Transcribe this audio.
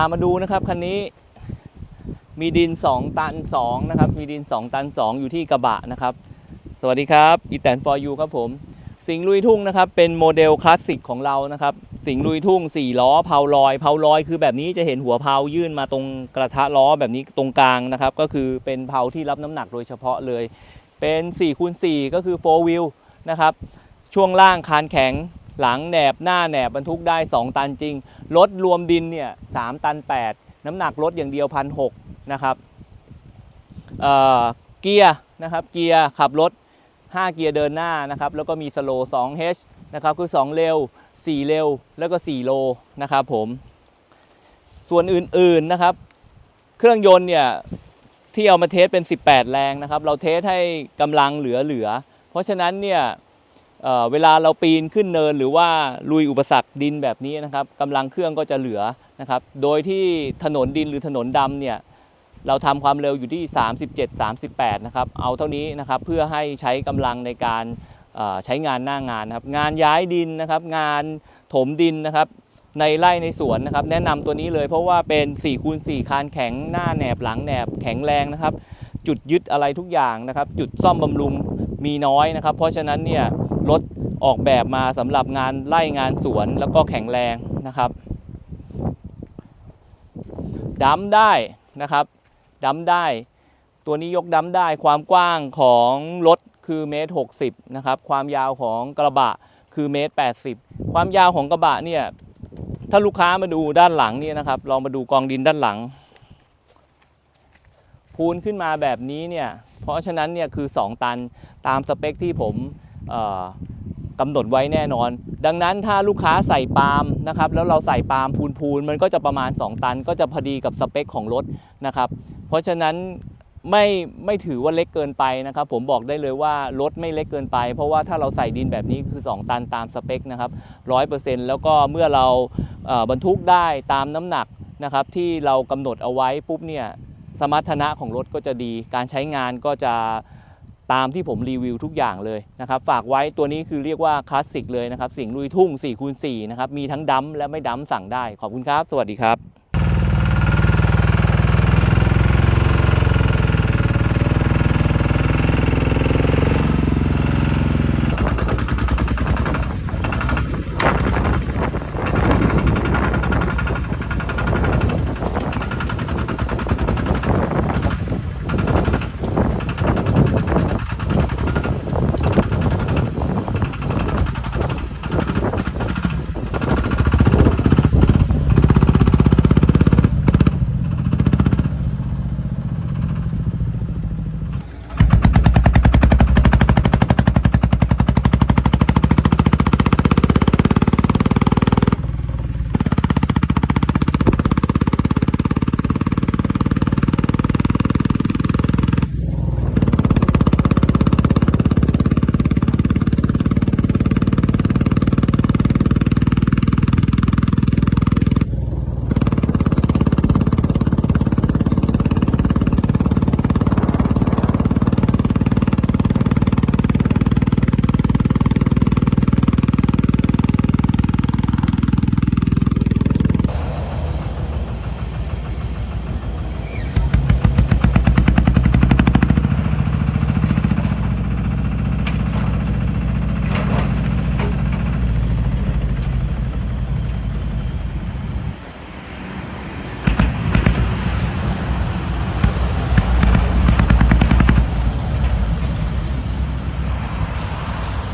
ามาดูนะครับคันนี้มีดิน 2 ตัน2นะครับมีดิน 2 ตัน 2 อยู่ที่กระบะนะครับ สวัสดีครับอีแตน for you ครับผม สิงลุยทุ่งนะครับเป็นโมเดลคลาสสิกของเรานะครับ สิงลุยทุ่ง 4 ล้อเพาลอยเพาลอย คือแบบนี้จะเห็นหัวเพายื่นมาตรงกระทะล้อแบบนี้ตรงกลางนะครับ ก็คือเป็นเพาที่รับน้ำหนักโดยเฉพาะเลย เป็น4คูณ4ก็คือ4 wheel นะครับช่วงล่างคานแข็ง หลังแหนบหน้าแหนบบรรทุกได้ 2 ตันจริง รถรวมดินเนี่ย3ตัน 8 น้ำหนักรถอย่างเดียวพันหนะครับเเกียร์นะครับ เกียร์ขับรถ 5 เกียร์เดินหน้านะครับ แล้วก็มีสโลว์ 2H นะครับ คือ 2 เร็ว 4 เร็ว แล้วก็ 4 โลนะครับผม ส่วนอื่นๆนะครับ เครื่องยนต์เนี่ยที่เอามาเทสเป็น 18 แรงนะครับ เราเทสให้กำลังเหลือๆ เพราะฉะนั้นเนี่ย เเวลาเราปีนขึ้นเนินหรือว่าลุยอุปสรรคดินแบบนี้นะครับกำลังเครื่องก็จะเหลือนะครับ โดยที่ถนนดินหรือถนนดำเนี่ยเราทำความเร็วอยู่ที่ 37 38 นะครับ เอาเท่านี้นะครับเพื่อให้ใช้กำลังในการใช้งานหน้างานนะครับ งานย้ายดินนะครับ งานถมดินนะครับในไร่ในสวนนะครับ แนะนำตัวนี้เลยเพราะว่าเป็น4คูณ4คานแข็งหน้าแหนบหลังแหนบแข็งแรงนะครับ จุดยึดอะไรทุกอย่างนะครับ จุดซ่อมบำรุง มีน้อยนะครับ เพราะฉะนั้นเนี่ยรถออกแบบมาสำหรับงานไร่งานสวนแล้วก็แข็งแรงนะครับดัมได้นะครับดัมได้ ตัวนี้ยกดัมได้ความกว้างของรถคือเมตรหกสิบนะครับความยาวของกระบะคือเมตรแปดสิบความยาวของกระบะเนี่ยถ้าลูกค้ามาดูด้านหลังเนี่ยนะครับลองมาดูกองดินด้านหลัง พูนขึ้นมาแบบนี้เนี่ยเพราะฉะนั้นเนี่ยคือ 2 ตันตามสเปคที่ผมกำหนดไว้แน่นอน ดังนั้นถ้าลูกค้าใส่ปาล์มนะครับแล้วเราใส่ปาล์มพูนพูนๆมันก็จะประมาณ 2 ตัน ก็จะพอดีกับสเปคของรถนะครับเพราะฉะนั้นไม่ไม่ถือว่าเล็กเกินไปนะครับผมบอกได้เลยว่ารถไม่เล็กเกินไป เพราะว่าถ้าเราใส่ดินแบบนี้คือ 2 ตันตามสเปคนะครับร้อยเปอร์เซ็นต์แล้วก็เมื่อเราบรรทุกได้ตามน้ำหนักนะครับที่เรากำหนดเอาไว้ปุ๊บเนี่ย สมรรถนะของรถก็จะดี การใช้งานก็จะตามที่ผมรีวิวทุกอย่างเลยนะครับ ฝากไว้ตัวนี้คือเรียกว่าคลาสสิกเลยนะครับ สิ่งลุยทุ่ง4คูณ4นะครับ มีทั้งดัมและไม่ดัมสั่งได้ ขอบคุณครับ สวัสดีครับ